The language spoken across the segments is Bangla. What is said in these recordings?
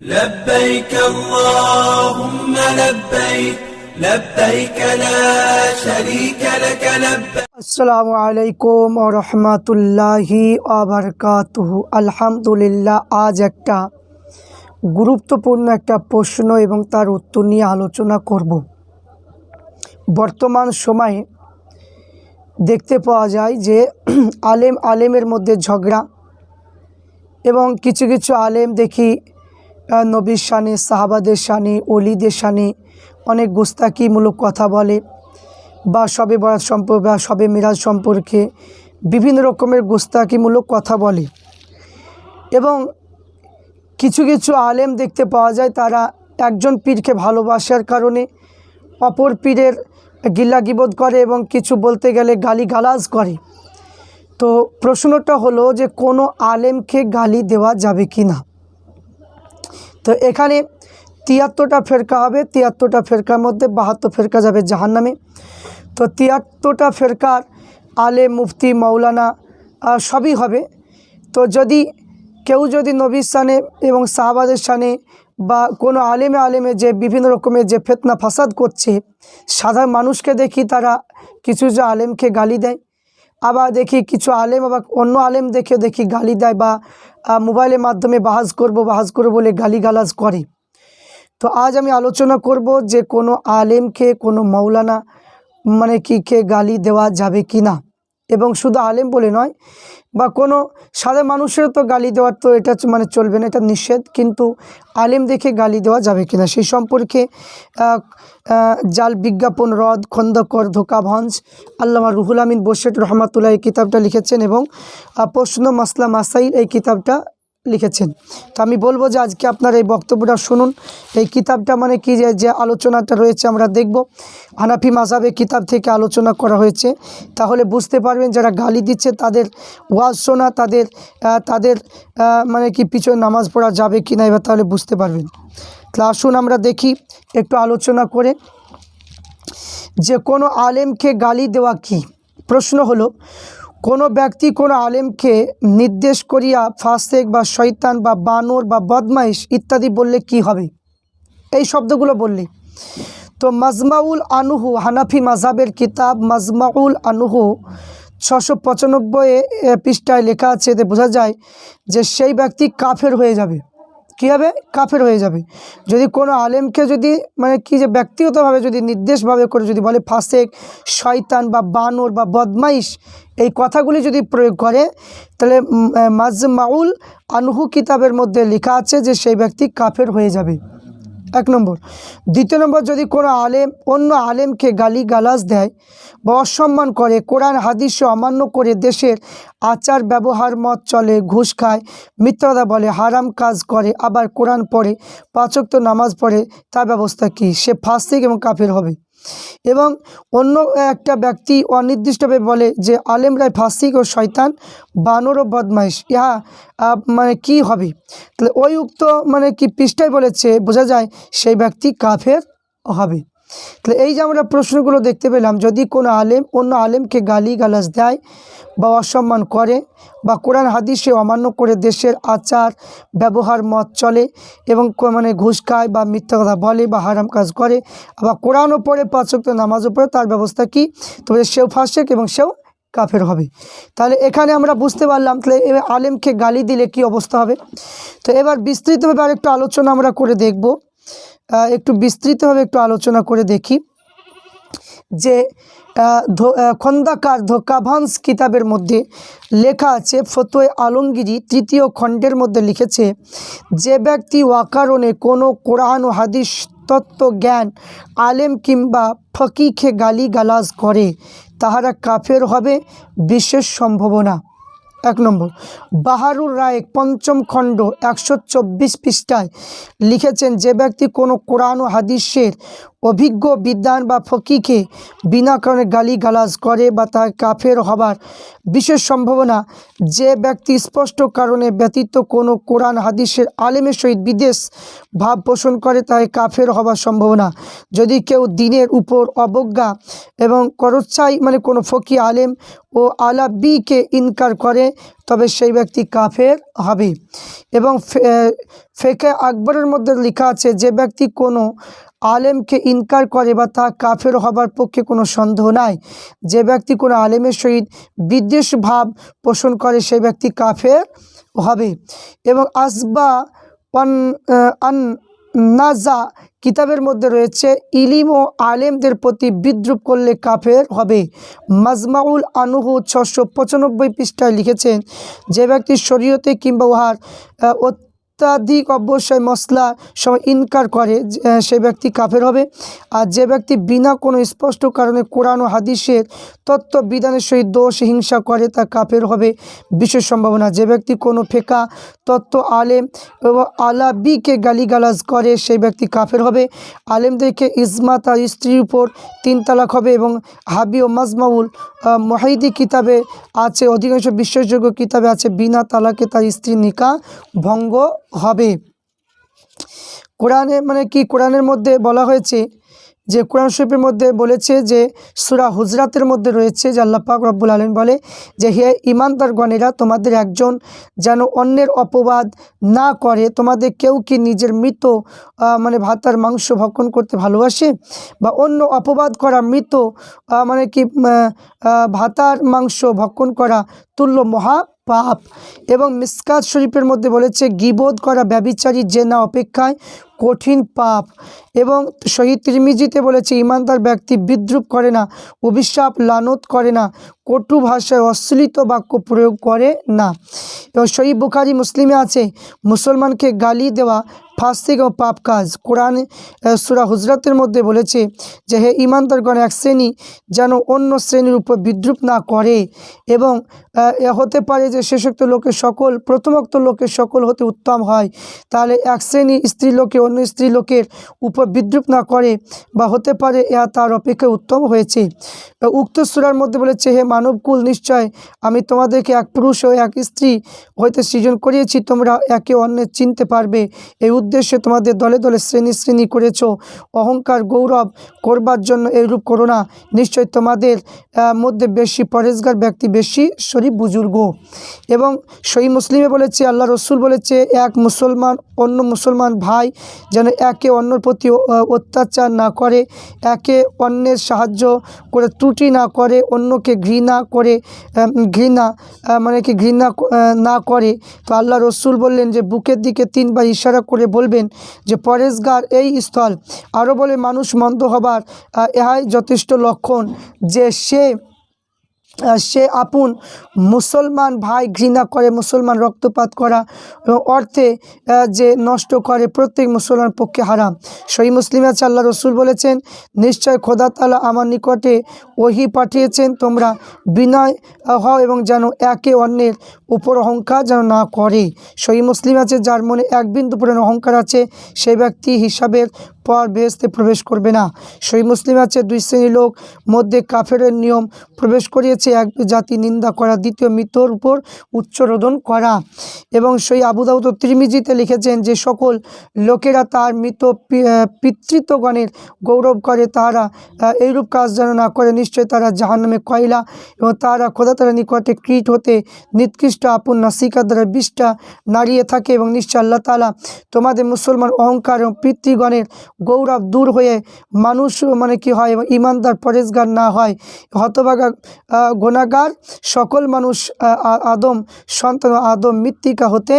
لبيك اللهم لبيك لبيك لا شريك لك لبيك আসসালামু আলাইকুম ও রহমতুল্লাহি আবরকাতুহু আলহামদুলিল্লাহ আজ একটা গুরুত্বপূর্ণ একটা প্রশ্ন এবং তার উত্তর নিয়ে আলোচনা করব বর্তমান সময়ে দেখতে পাওয়া যায় যে আলেম আলেমের মধ্যে ঝগড়া এবং কিছু কিছু আলেম দেখি আহ, নবীর শানে, সাহাবাদের শানে অলিদের শানে অনেক গোস্তাকিমূলক কথা বলে বা সবে বরাত সম্পর্কে বা সবে মিরাজ সম্পর্কে বিভিন্ন রকমের গোস্তাকিমূলক কথা বলে। এবং কিছু কিছু আলেম দেখতে পাওয়া যায়, তারা একজন পীরকে ভালোবাসার কারণে অপর পীরের গিল্লাগিবোধ করে এবং কিছু বলতে গেলে গালি গালাজ করে। তো প্রশ্নটা হলো যে কোনো আলেমকে গালি দেওয়া যাবে কি না তো এখানে তিয়াত্তরটা ফেরকা হবে, তিয়াত্তরটা ফেরকার মধ্যে বাহাত্তর ফেরকা যাবে জাহান্নামে। তো তিয়াত্তরটা ফেরকার আলে মুফতি মৌলানা সবই হবে। তো যদি কেউ যদি নবীর সানে এবং সাহাবাদের সানে বা কোনো আলেমে আলেমে যে বিভিন্ন রকমের যে ফেতনা ফাসাদ করছে, সাধারণ মানুষকে দেখি তারা কিছু যে আলেমকে গালি দেয়, আবার দেখি কিছু আলেম আবার অন্য আলেম দেখে দেখি গালি দেয় বা মোবাইলের মাধ্যমে বাহাজ করব, বাহাজ করব বলে গালি গালাজ করে। তো আজ আমি আলোচনা করব যে কোনো আলেমকে, কোনো মৌলানা মানে কি কে গালি দেওয়া যাবে কি না। এবং শুধু আলেম বলে নয়, বা কোনো সাদা মানুষের তো গালি দেওয়ার তো এটা মানে চলবে না, এটা নিষেধ। কিন্তু আলেম দেখে গালি দেওয়া যাবে কি না সেই সম্পর্কে জাল বিজ্ঞাপন, রদ, খন্দকর ধোকাভঞ্জ আল্লামা রুহুল আমিন বসেট রহমাতুল্লাহ এই কিতাবটা লিখেছেন এবং প্রশ্ন মাসলা মাসাইল এই কিতাবটা লিখেছেন। তো আমি বলব যে আজকে আপনার এই বক্তব্যটা শুনুন। এই কিতাবটা মানে কি যে আলোচনাটা রয়েছে আমরা দেখব। হানাফি মাসাবে কিতাব থেকে আলোচনা করা হয়েছে। তাহলে বুঝতে পারবেন যারা গালি দিচ্ছে তাদের ওয়াজ শোনা, তাদের তাদের মানে কি পিছনে নামাজ পড়া যাবে কি না এবার তাহলে বুঝতে পারবেন। তাহলে আসুন আমরা দেখি, একটু আলোচনা করে। যে কোনো আলেমকে গালি দেওয়া কি? প্রশ্ন হলো কোনো ব্যক্তি কোনো আলেমকে নির্দেশ করিয়া ফাসেক বা শয়তান বা বানর বা বদমাইশ ইত্যাদি বললে কি হবে? এই শব্দগুলো বললে। তো মাজমাউল আনুহু, হানাফি মাজাবের কিতাব মাজমাউল আনুহু ছশো পঁচানব্বই পৃষ্ঠায় লেখা আছে, এতে বোঝা যায় যে সেই ব্যক্তি কাফের হয়ে যাবে। কী হবে কাফের হয়ে যাবে? যদি কোনো আলেমকে যদি মানে কি যে ব্যক্তিগতভাবে যদি নির্দেশভাবে করে যদি বলে ফাসেক, শয়তান বা বানর বা বদমাইশ, এই কথাগুলি যদি প্রয়োগ করে, তাহলে মাজ মাউল মাজমাউল আনহু কিতাবের মধ্যে লেখা আছে যে সেই ব্যক্তি কাফের হয়ে যাবে। এক নম্বর। দ্বিতীয় নম্বর, যদি কোনো আলেম অন্য আলেমকে গালি গালাজ দেয় বা অসম্মান করে, কোরআন, হাদিসে অমান্য করে দেশের আচার ব্যবহার মত চলে, ঘুষ খায় মিত্রতা বলে, হারাম কাজ করে, আবার কোরআন পড়ে পাচক তো নামাজ পড়ে, তার ব্যবস্থা কি? সে ফাস্তিক এবং কাফের হবে। এবং অন্য একটা ব্যক্তি অনির্দিষ্টভাবে বলে যে, আলেম রায় ফাসিক ও শয়তান, বানর ও বদমাইশ। ইহা মানে কি হবে? তাহলে ওই উক্ত মানে কি পৃষ্ঠায় বলেছে, বোঝা যায় সেই ব্যক্তি কাফের হবে। তাহলে এই যে আমরা প্রশ্নগুলো দেখতে পেলাম, যদি কোনো আলেম অন্য আলেমকে গালি গালাজ দেয় বা অসম্মান করে বা কোরআন হাদিসে অমান্য করে দেশের আচার, ব্যবহার, মত চলে এবং মানে ঘুষ খায় বা মিথ্যা কথা বলে বা হারাম কাজ করে, আবার কোরআনও পড়ে পাঁচক নামাজও পড়ে, তার ব্যবস্থা কি? তবে সেও ফাঁসেক এবং সেও কাফের হবে। তাহলে এখানে আমরা বুঝতে পারলাম, তাহলে এবার আলেমকে গালি দিলে কি অবস্থা হবে? তো এবার বিস্তৃতভাবে আরেকটু আলোচনা আমরা করে দেখব। একটু বিস্তৃতভাবে একটু আলোচনা করে দেখি যে খন্দাকার ধোকাভান্স কিতাবের মধ্যে লেখা আছে, ফতোয় আলমগিরি তৃতীয় খণ্ডের মধ্যে লিখেছে, যে ব্যক্তি ওয়াকারণে কোনো কোরআন ও হাদিস তত্ত্ব জ্ঞান আলেম কিংবা ফকিকে গালি গালাজ করে, তাহারা কাফের হবে, বিশেষ সম্ভাবনা। এক নম্বর। বাহারুর রায় পঞ্চম খণ্ড একশো চব্বিশ পৃষ্ঠায় লিখেছেন, যে ব্যক্তি কোনো কোরআন ও হাদিসের অভিজ্ঞ বিদ্যান বা ফকিকে বিনা কারণে গালি গালাজ করে বা তার কাফের হবার বিশেষ সম্ভাবনা, যে ব্যক্তি স্পষ্ট কারণে ব্যতীত কোনো কোরআন হাদিসের আলেমের সহিত বিদেশ ভাব পোষণ করে, তাই কাফের হবার সম্ভাবনা। যদি কেউ দিনের উপর অবজ্ঞা এবং করচ্ছাই মানে কোনো ফকি আলেম ও আলাবিকে ইনকার করে তবে সেই ব্যক্তি কাফের হবে। এবং ফেকে আকবরের মধ্যে লেখা আছে, যে ব্যক্তি কোনো আলেমকে ইনকার করে বা তা কাফের হবার পক্ষে কোনো সন্দেহ নাই। যে ব্যক্তি কোনো আলেমের সহিত বিদ্বেষ ভাব পোষণ করে, সেই ব্যক্তি কাফের হবে। এবং আসবা অন আন নাজা কিতাবের মধ্যে রয়েছে, ইলিম ও আলেমদের প্রতি বিদ্রুপ করলে কাফের হবে। মাজমাউল আনুহু ছশো পঁচানব্বই পৃষ্ঠায় লিখেছেন, যে ব্যক্তি শরীয়তে কিংবা উহার অত্যাধিক অবশ্যই মশলা সময় ইনকার করে সে ব্যক্তি কাফের হবে। আর যে ব্যক্তি বিনা কোনো স্পষ্ট কারণে কোরআন ও হাদিসের তত্ত্ব বিধানের সহিত দোষ হিংসা করে, তা কাফের হবে বিশেষ সম্ভাবনা। যে ব্যক্তি কোনো ফেকা তত্ত্ব আলেম এবং আলাবিকে গালিগালাজ করে সেই ব্যক্তি কাফের হবে। আলেমদেরকে ইজমা তার স্ত্রীর উপর তিন তালাক হবে এবং হাবি ও মাজমাউল মহিদি কিতাবে আছে, অধিকাংশ বিশ্বাসযোগ্য কিতাবে আছে, বিনা তালাকে তার স্ত্রী নিকা ভঙ্গ হবে। কোরআনে মানে কি কোরআনের মধ্যে বলা হয়েছে যে, কোরআন শরীফের মধ্যে বলেছে যে, সুরা হুজরাতের মধ্যে রয়েছে যে পাক রব্বুল আলম বলে যে, হে ইমানদারগণেরা তোমাদের একজন যেন অন্যের অপবাদ না করে, তোমাদের কেউ কি নিজের মৃত মানে ভাতার মাংস ভক্ষণ করতে ভালোবাসে? বা অন্য অপবাদ করা মৃত মানে কি ভাতার মাংস ভক্ষণ করা তুল্য মহা পাপ। এবং মিসকাত শরীফের মধ্যে বলেছে গিবোধ করা ব্যবিচারী না অপেক্ষায় কঠিন পাপ। এবং শহীদ ত্রিমিজিতে বলেছে, ইমানদার ব্যক্তি বিদ্রুপ করে না, অভিশাপ লানত করে না, কটু ভাষায় অশ্লীত বাক্য প্রয়োগ করে না। এবং শহীদ বুখারি মুসলিমে আছে, মুসলমানকে গালি দেওয়া ফাস্তিক ও পাপ কাজ। কোরআন সুরা হুজরাতের মধ্যে বলেছে যে, হে ইমানদারগণ এক শ্রেণি যেন অন্য শ্রেণির উপর বিদ্রুপ না করে এবং হতে পারে যে, শেষোক্ত লোকের সকল, প্রথমোক্ত লোকের সকল হতে উত্তম হয়। তাহলে এক শ্রেণি স্ত্রী লোকে অন্য স্ত্রী লোকের উপর বিদ্রুপ না করে বা হতে পারে ইহা তার অপেক্ষা উত্তম হয়েছে। উক্ত সুরার মধ্যে বলেছে, হে মানবকুল, নিশ্চয় আমি তোমাদেরকে এক পুরুষ ও এক স্ত্রী হইতে সৃজন করিয়েছি, তোমরা একে অন্যের চিনতে পারবে। এই উদ্দেশ্যে তোমাদের দলে দলে শ্রেণি শ্রেণি করেছ। অহংকার, গৌরব করবার জন্য এইরূপ করো না। নিশ্চয় তোমাদের মধ্যে বেশি পরেজগার ব্যক্তি, বেশি শরীফ বুজুর্গ। এবং সই মুসলিমে বলেছে, আল্লাহ রসুল বলেছে, এক মুসলমান, অন্য মুসলমান ভাই যেন একে অন্যর প্রতি অত্যাচার না করে, একে অন্যের সাহায্য করে ত্রুটি না করে, অন্যকে ঘৃণা করে ঘৃণা মানে কি ঘৃণা না করে। তো আল্লাহ রসুল বললেন যে, বুকের দিকে তিনবার ইশারা করে বলবেন যে পরেশগার এই স্থল। আরও বলে, মানুষ মন্দ হবার ইহাই যথেষ্ট লক্ষণ যে সে সে আপন মুসলমান ভাই ঘৃণা করে, মুসলমান রক্তপাত করা এবং অর্থে যে নষ্ট করে প্রত্যেক মুসলমান পক্ষে হারাম। সহি মুসলিম আছে, আল্লাহ রসুল বলেছেন, নিশ্চয় খোদা তালা আমার নিকটে ওহি পাঠিয়েছেন, তোমরা বিনয় হও এবং যেন একে অন্যের উপর অহংকার যেন না করে। সহি মুসলিম আছে, যার মনে এক বিন্দু পরিমাণ অহংকার আছে, সেই ব্যক্তি হিসাবের পর বেহেস্তে প্রবেশ করবে না। সেই মুসলিম আছে, দুই শ্রেণির লোক মধ্যে কাফেরের নিয়ম প্রবেশ করিয়েছে। এক জাতি নিন্দা করা, দ্বিতীয় মৃত্যুর উপর উচ্চরোদন করা। এবং সেই আবুদাউদ ত্রিমিজিতে লিখেছেন যে, সকল লোকেরা তার মৃত পিতৃত্বগণের গৌরব করে, তারা এইরূপ কাজ যেন না করে, নিশ্চয় তারা জাহান্নামে কয়লা এবং তারা খোদা তারা নিকটে ক্রিট হতে নিকৃষ্ট আপন নাসিকা দ্বারা বিষটা নাড়িয়ে থাকে এবং নিশ্চয় আল্লাহ তালা তোমাদের মুসলমান অহংকার এবং পিতৃগণের গৌরব দূর হয়ে মানুষ মানে কি হয়, ইমানদার, পরেজগার না হয়, হতভাগা গোনাগার সকল মানুষ আদম, সন্তান আদম মৃত্তিকা হতে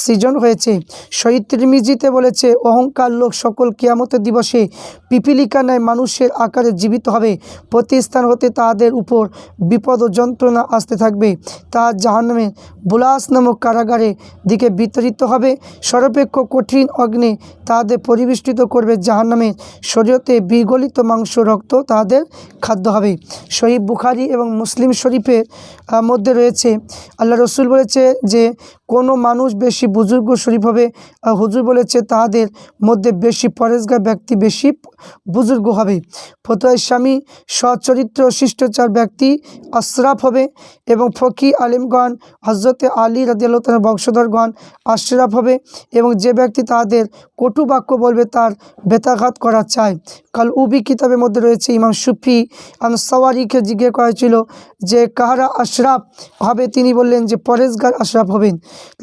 সৃজন হয়েছে। শহীদ তিরমিজিতে বলেছে, অহংকার লোক সকল কিয়ামতের দিবসে পিপিলিকা ন্যায় মানুষের আকারে জীবিত হবে। প্রতিস্থান হতে তাদের উপর বিপদ ও যন্ত্রণা আসতে থাকবে। তা জাহান্নামে বুলাস নামক কারাগারে দিকে বিতরিত হবে। সর্বাপেক্ষ কঠিন অগ্নে তাদের পরিবেষ্টিত করবে জাহান্নামের শরীয়তে বিগলিত মাংস, রক্ত তাদের খাদ্য হবে। শহীদ বুখারি এবং মুসলিম শরীফের মধ্যে রয়েছে, আল্লাহ রসুল বলেছে যে কোনো মানুষ বেশি বুজুর্গ শরীফ হবে হুজুর বলেছে তাহাদের মধ্যে বেশি পরেশগার ব্যক্তি বেশি বুজুর্গ হবে। ফতোয় স্বামী সচরিত্র শিষ্টাচার ব্যক্তি আশরাফ হবে এবং ফকি আলিমগণ হজরতে আলী রাদিয়াল্লাহ বংশধরগণ আশরাফ হবে এবং যে ব্যক্তি তাদের কটু বাক্য বলবে তার বেতাঘাত করা চায় কাল উবি কিতাবের মধ্যে রয়েছে, ইমাম সুফি আনসাওয়ারিকে জিজ্ঞেস করা হয়েছিল যে কাহারা আশরাফ হবে? তিনি বললেন যে পরেশগার আশরাফ হবেন।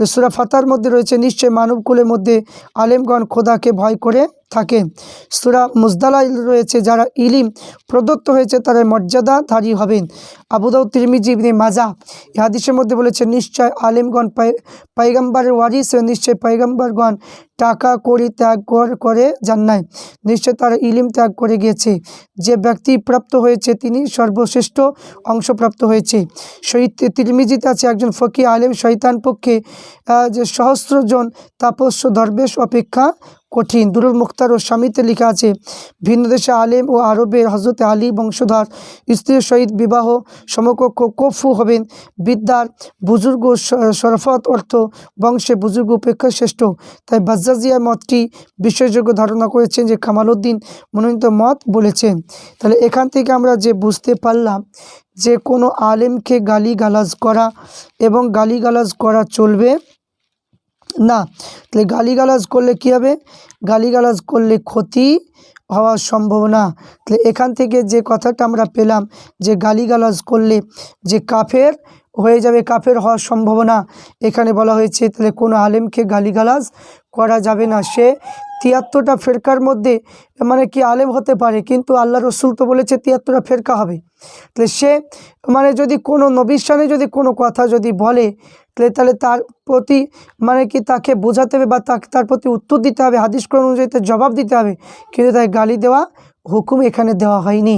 সুরা ফাতার মধ্যে রয়েছে নিশ্চয় মানবকুলের মধ্যে আলেমগণ খোদাকে ভয় করে থাকেন। সুরা মুজদালা রয়েছে, যারা ইলিম প্রদত্ত হয়েছে তারা মর্যাদাধারী হবেন। আবুদাউ তিরমিজি, ইবনে মাজা এই হাদিসের মধ্যে বলেছে, নিশ্চয় আলিমগণ, পাই পাইগাম্বারের ওয়ারিস নিশ্চয় পাইগাম্বারগণ টাকা করি ত্যাগ কর- নাই। নিশ্চয় তারা ইলিম ত্যাগ করে গিয়েছে। যে ব্যক্তি প্রাপ্ত হয়েছে, তিনি সর্বশ্রেষ্ঠ অংশপ্রাপ্ত হয়েছে। শহীদ তিরমিজিতে আছে একজন ফকি আলেম শৈতান পক্ষে যে সহস্রজন তাপস্য দরবেশ অপেক্ষা কঠিন। দুরুল মুখতার ও স্বামীতে লেখা আছে, ভিন্ন দেশে আলেম ও আরবের হজরত আলী বংশধর স্ত্রীর সহিত বিবাহ সমকক্ষ কফু হবেন। বিদ্যার বুজুর্গ স- শরফত অর্থ বংশে বুজুর্গ উপেক্ষা শ্রেষ্ঠ তাই বাজ্জাজিয়া মতটি বিশ্বাসযোগ্য ধারণা করেছেন যে কামালউদ্দিন মনোনীত মত বলেছেন। তাহলে এখান থেকে আমরা যে বুঝতে পারলাম যে কোনো আলেমকে গালি গালাজ করা এবং গালি গালাজ করা চলবে না, তাহলে গালিগালাজ করলে কি হবে? গালিগালাজ করলে ক্ষতি হওয়া সম্ভব না তাহলে এখান থেকে যে কথাটা আমরা পেলাম যে গালিগালাজ করলে যে কাফের হয়ে যাবে, কাফের হওয়ার সম্ভাবনা, এখানে বলা হয়েছে, তাহলে কোনো আলেমকে গালিগালাজ করা যাবে না। সে তিয়াত্তরটা ফেরকার মধ্যে মানে কি আলেম হতে পারে, কিন্তু আল্লাহ রসুল তো বলেছে তিয়াত্তরটা ফেরকা হবে। তাহলে সে মানে যদি কোনো নবীর যদি কোনো কথা যদি বলে, তাহলে তাহলে তার প্রতি মানে কি তাকে বোঝাতে হবে বা তাকে তার প্রতি উত্তর দিতে হবে, হাদিস কোরআন অনুযায়ী তার জবাব দিতে হবে, কিন্তু তাই গালি দেওয়া হুকুম এখানে দেওয়া হয়নি।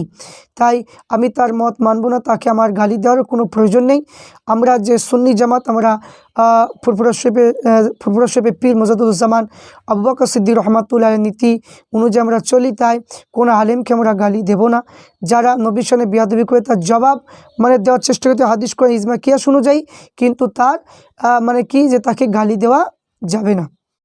তাই আমি তার মত মানব না তাকে আমার গালি দেওয়ারও কোনো প্রয়োজন নেই। আমরা যে সুন্নি জামাত আমরা আহ, ফুরফুরা শরীফে পীর মজাদুজ্জামান আবু সিদ্দিক রহমাতুল্লাহ নীতি অনুযায়ী আমরা চলি তাই কোনো আলেমকে আমরা গালি দেব না। যারা নবীর সঙ্গে বিয়াদবি করে তার জবাব মানে দেওয়ার চেষ্টা করতে হাদিস করে ইজমা কিয়াস অনুযায়ী কিন্তু তার মানে কি যে তাকে গালি দেওয়া যাবে না।